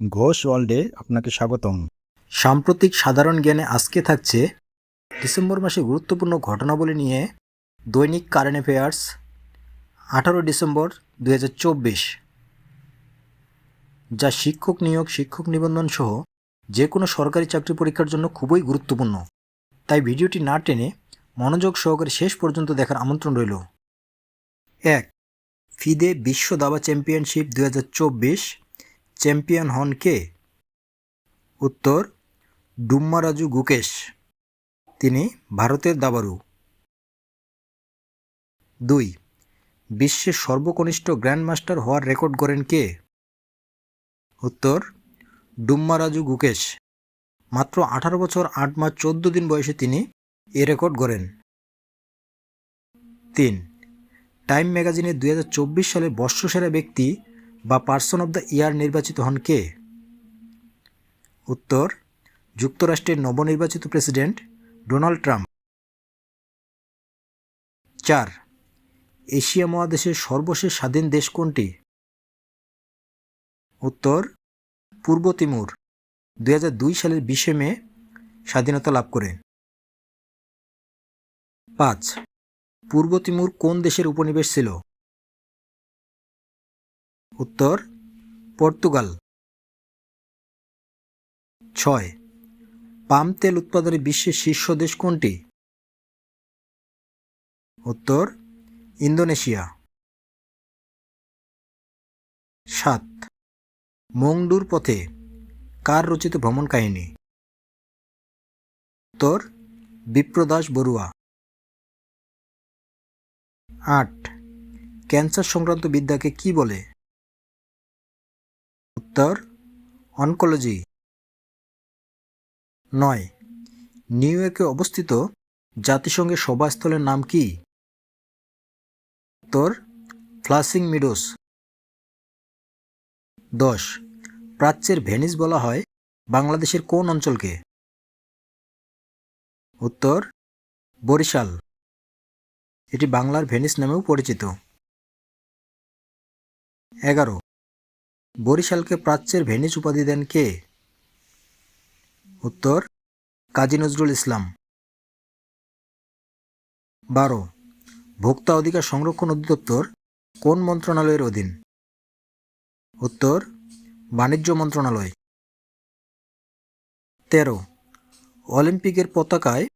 ঘোষ ওয়ার্ল্ডে আপনাকে স্বাগতম। সাম্প্রতিক সাধারণ জ্ঞানে আজকে থাকছে ডিসেম্বর মাসে গুরুত্বপূর্ণ ঘটনাবলী নিয়ে দৈনিক কারেন্ট অ্যাফেয়ার্স, আঠারো ডিসেম্বর দু হাজার চব্বিশ। যা শিক্ষক নিয়োগ, শিক্ষক নিবন্ধন সহ যে কোনো সরকারি চাকরি পরীক্ষার জন্য খুবই গুরুত্বপূর্ণ। তাই ভিডিওটি না টেনে মনোযোগ সহকারে শেষ পর্যন্ত দেখার আমন্ত্রণ রইল। এক, ফিদে বিশ্ব দাবা চ্যাম্পিয়নশিপ দু হাজার চব্বিশ চ্যাম্পিয়ন হন কে? উত্তর, ডুম্মারাজু গুকেশ। তিনি ভারতের দাবারু দুই বিশ্বের সর্বকনিষ্ঠ গ্র্যান্ডমাস্টার হওয়ার রেকর্ড করেন কে? উত্তর, ডুম্মারাজু গুকেশ। মাত্র আঠারো বছর, আট মাস, চোদ্দ দিন বয়সে তিনি এ রেকর্ড করেন তিন, টাইম ম্যাগাজিনে দুই হাজার চব্বিশ সালে বর্ষসেরা ব্যক্তি বা পার্সন অব দ্য ইয়ার নির্বাচিত হন কে? উত্তর, যুক্তরাষ্ট্রের নবনির্বাচিত প্রেসিডেন্ট ডোনাল্ড ট্রাম্প। চার, এশিয়া মহাদেশের সর্বশেষ স্বাধীন দেশ কোনটি? উত্তর, পূর্ব তিমুর, দুই হাজার দুই সালের বিশে মে, স্বাধীনতা লাভ করে। পাঁচ, পূর্ব তিমুর কোন দেশের উপনিবেশ ছিল? উত্তর, পর্তুগাল। ছয়, পাম তেল উৎপাদনে বিশ্বের শীর্ষ দেশ কোনটি? উত্তর, ইন্দোনেশিয়া। সাত, মংডুর পথে কার রচিত ভ্রমণ কাহিনী? উত্তর বিপ্রদাস বড়ুয়া। আট, ক্যান্সার সংক্রান্ত বিদ্যাকে কি বলে? উত্তর, অনকোলজি। নয়। নিউ ইয়র্কে অবস্থিত জাতিসংঘের সভাস্থলের নাম কি? উত্তর ফ্লাসিং মিডোস দশ। প্রাচ্যের ভেনিস বলা হয় বাংলাদেশের কোন অঞ্চলকে? উত্তর, বরিশাল। এটি বাংলার ভেনিস নামেও পরিচিত। এগারো। বরিশালকে প্রাচ্যের ভেনিস উপাধি দেন কে? উত্তর, কাজী নজরুল ইসলাম। বারো, ভোক্তা অধিকার সংরক্ষণ অধিদপ্তর কোন মন্ত্রণালয়ের অধীন? উত্তর, বাণিজ্য মন্ত্রণালয়। তেরো, অলিম্পিকের পতাকায়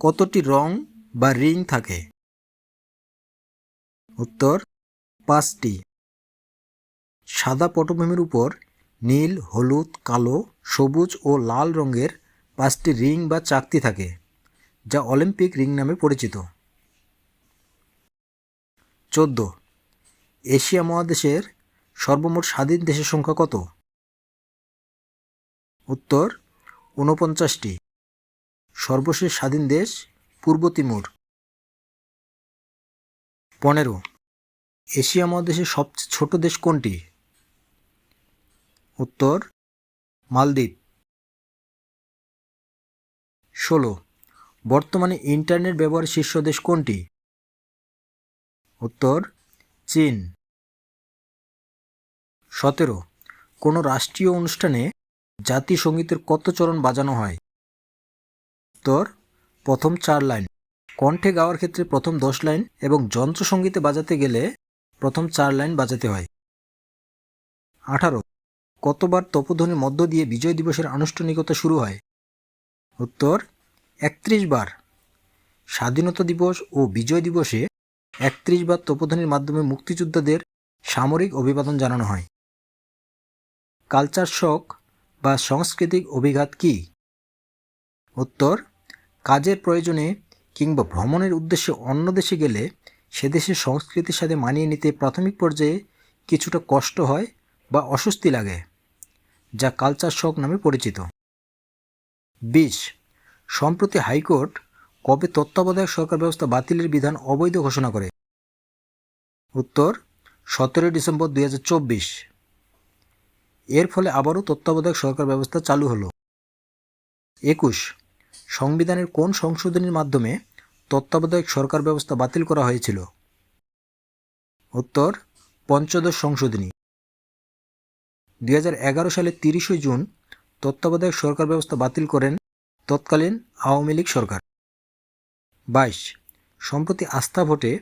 কতটি রং বা রিং থাকে? উত্তর, পাঁচটি। সাদা পটভূমির উপর নীল, হলুদ, কালো, সবুজ ও লাল রঙের পাঁচটি রিং বা চাকতি থাকে, যা অলিম্পিক রিং নামে পরিচিত। চোদ্দ। এশিয়া মহাদেশের সর্বমোট স্বাধীন দেশের সংখ্যা কত? উত্তর, ঊনপঞ্চাশটি। সর্বশেষ স্বাধীন দেশ পূর্ব তিমুর। পনেরো। এশিয়া মহাদেশের সবচেয়ে ছোট দেশ কোনটি? উত্তর, মালদ্বীপ। ষোলো, বর্তমানে ইন্টারনেট ব্যবহার শীর্ষ দেশ কোনটি? উত্তর, চীন। সতেরো, কোনো রাষ্ট্রীয় অনুষ্ঠানে জাতীয় সঙ্গীতের কত চরণ বাজানো হয়? উত্তর, প্রথম চার লাইন। কণ্ঠে গাওয়ার ক্ষেত্রে প্রথম দশ লাইন এবং যন্ত্রসঙ্গীতে বাজাতে গেলে প্রথম চার লাইন বাজাতে হয়। আঠারো কতবার তপধ্বনির মধ্য দিয়ে বিজয় দিবসের আনুষ্ঠানিকতা শুরু হয়? উত্তর, একত্রিশ বার। স্বাধীনতা দিবস ও বিজয় দিবসে একত্রিশ বার তপধ্বনির মাধ্যমে মুক্তিযোদ্ধাদের সামরিক অভিবাদন জানানো হয়। কালচার শক বা সাংস্কৃতিক অভিঘাত কি? উত্তর, কাজের প্রয়োজনে কিংবা ভ্রমণের উদ্দেশ্যে অন্য দেশে গেলে সে দেশের সংস্কৃতির সাথে মানিয়ে নিতে প্রাথমিক পর্যায়ে কিছুটা কষ্ট হয় বা অস্বস্তি লাগে। যা কালচার শক নামে পরিচিত। বিশ, সম্প্রতি হাইকোর্ট কবে তত্ত্বাবধায়ক সরকার ব্যবস্থা বাতিলের বিধান অবৈধ ঘোষণা করে? উত্তর, সতেরোই ডিসেম্বর দুই হাজার চব্বিশ। এর ফলে আবারও তত্ত্বাবধায়ক সরকার ব্যবস্থা চালু হলো। একুশ, সংবিধানের কোন সংশোধনীর মাধ্যমে তত্ত্বাবধায়ক সরকার ব্যবস্থা বাতিল করা হয়েছিল? উত্তর, পঞ্চদশ সংশোধনী। দুই সালের তিরিশে জুন তত্ত্বাবধায়ক সরকার ব্যবস্থা বাতিল করেন তৎকালীন আওয়ামী লীগ সরকার। বাইশ, সম্প্রতি আস্থা ভোটে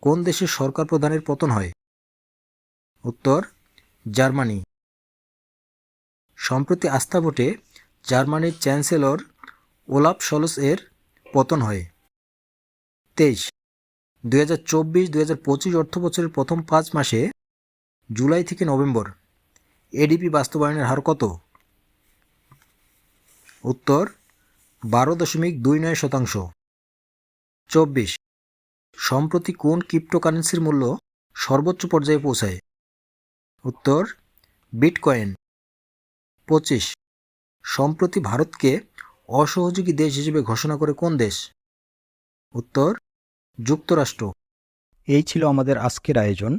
কোন দেশের সরকার প্রধানের পতন হয়? উত্তর, জার্মানি। সম্প্রতি আস্থা ভোটে জার্মানির চ্যান্সেলর ওলাফ সলস এর পতন হয়। তেইশ, দুই হাজার চব্বিশ দুই হাজার পঁচিশ অর্থ বছরের প্রথম পাঁচ মাসে জুলাই থেকে নভেম্বর এডিপি বাস্তবায়নের হার কত? উত্তর, বারো দশমিক দুই নয় শতাংশ। চব্বিশ, সম্প্রতি কোন ক্রিপ্টোকারেন্সির মূল্য সর্বোচ্চ পর্যায়ে পৌঁছায়? উত্তর, বিটকয়েন। পঁচিশ, সম্প্রতি ভারতকে অসহযোগী দেশ হিসেবে ঘোষণা করে কোন দেশ? উত্তর, যুক্তরাষ্ট্র। এই ছিল আমাদের আজকের আয়োজন।